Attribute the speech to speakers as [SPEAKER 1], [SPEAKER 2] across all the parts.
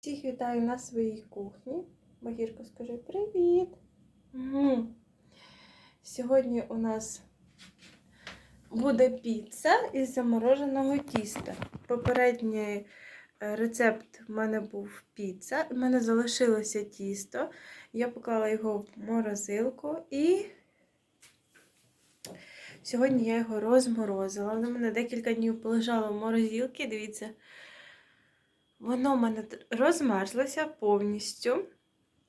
[SPEAKER 1] Всіх вітаю на своїй кухні. Багірко, скажи привіт. Мгм. Сьогодні у нас буде піца із замороженого тіста. Попередній е, рецепт в мене був піца. У мене залишилося тісто. Я поклала його в морозилку і сьогодні я його розморозила. Воно мене декілька днів полежало в морозилці. Дивіться. Воно в мене розмерзлося повністю.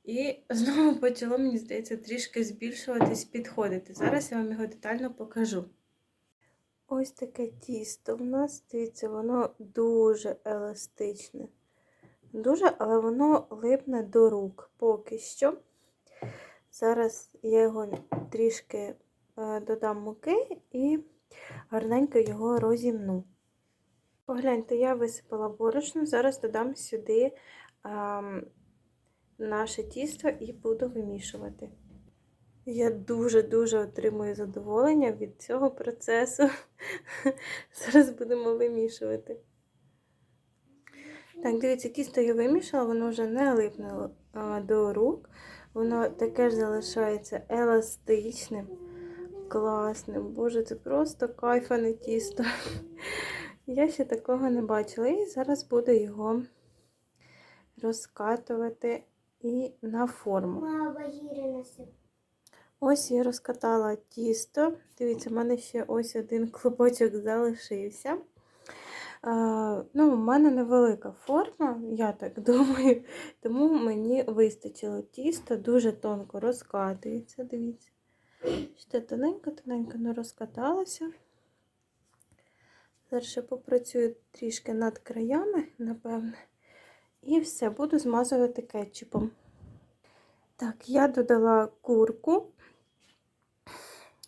[SPEAKER 1] І знову почало, мені здається, трішки збільшуватись, підходити. Зараз я вам його детально покажу. Ось таке тісто в нас, дивіться, воно дуже еластичне. Дуже, але воно липне до рук поки що. Зараз я його трішки е, додам муки і гарненько його розімну. Погляньте, я висипала борошно, зараз додам сюди а, наше тісто і буду вимішувати. Я дуже-дуже отримую задоволення від цього процесу. Зараз будемо вимішувати. Так, дивіться, тісто я вимішала, воно вже не липне до рук. Воно таке ж залишається еластичним, класним. Боже, це просто кайфане тісто. Я ще такого не бачила. І зараз буду його розкатувати і на форму. Ось я розкатала тісто. Дивіться, в мене ще ось один клубочок залишився. Ну, У мене невелика форма, я так думаю, тому мені вистачило тісто, дуже тонко розкатується. Дивіться. Ще тоненько-тоненько не розкаталося. Зараз попрацюю трішки над краями, напевне. І все, буду змазувати кетчупом. Так, я додала курку,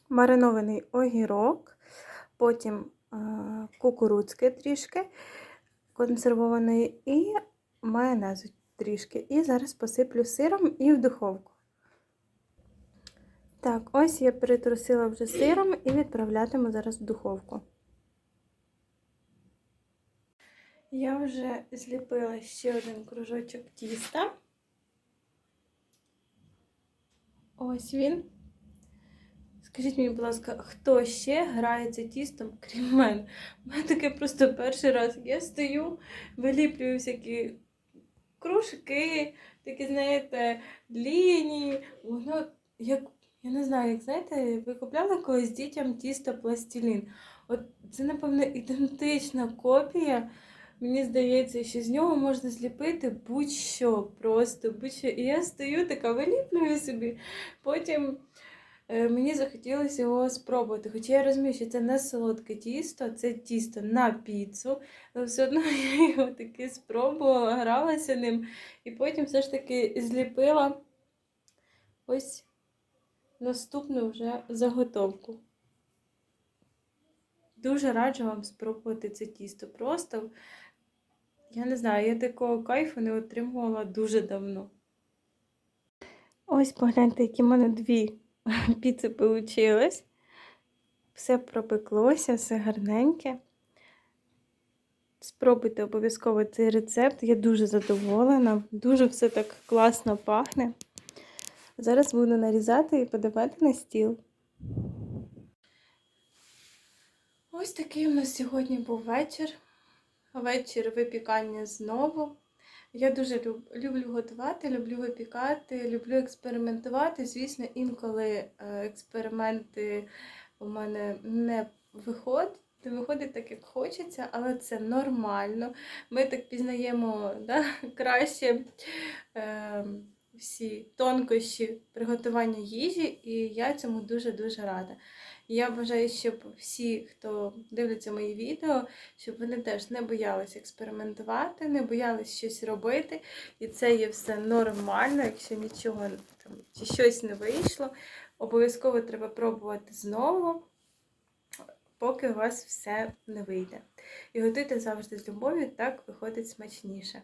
[SPEAKER 1] маринований огірок, потім е кукурудзки трішки консервований і майонезу трішки. І зараз посиплю сиром і в духовку. Так, ось я перетрусила вже сиром і відправлятиму зараз в духовку. Я вже зліпила ще один кружочок тіста. Ось він. Скажіть мені, будь ласка, хто ще грається тістом, крім мене? У мене таке просто перший раз. Я стою, виліплюю всякі кружки, такі, знаєте, лінії. Воно як, я не знаю, як знаєте, ви купляли колись дітям тісто пластилін. От це, напевно, ідентична копія. Мені здається, що з нього можна зліпити будь-що, просто будь-що. І я стою така, виліплюю собі. Потім е, мені захотілося його спробувати. Хоча я розумію, що це не солодке тісто, це тісто на піцу. Але все одно я його таки спробувала, гралася ним. І потім все ж таки зліпила ось наступну вже заготовку. Дуже раджу вам спробувати це тісто. Просто я не знаю, я такого кайфу не отримувала дуже давно. Ось погляньте, які в мене дві піци вийшли. Все пропеклося, все гарненьке. Спробуйте обов'язково цей рецепт. Я дуже задоволена, дуже все так класно пахне. Зараз буду нарізати і подавати на стіл. Ось такий у нас сьогодні був вечір. Вечір випікання знову. Я дуже люблю готувати, люблю випікати, люблю експериментувати. Звісно, інколи е, експерименти у мене не виходять. Не виходить так, як хочеться, але це нормально. Ми так пізнаємо да, краще е, всі тонкощі приготування їжі, і я цьому дуже-дуже рада. Я бажаю, щоб всі, хто дивляться мої відео, щоб вони теж не боялися експериментувати, не боялися щось робити. І це є все нормально, якщо нічого там чи щось не вийшло. Обов'язково треба пробувати знову, поки у вас все не вийде. І готуйте завжди з любов'ю, так виходить смачніше.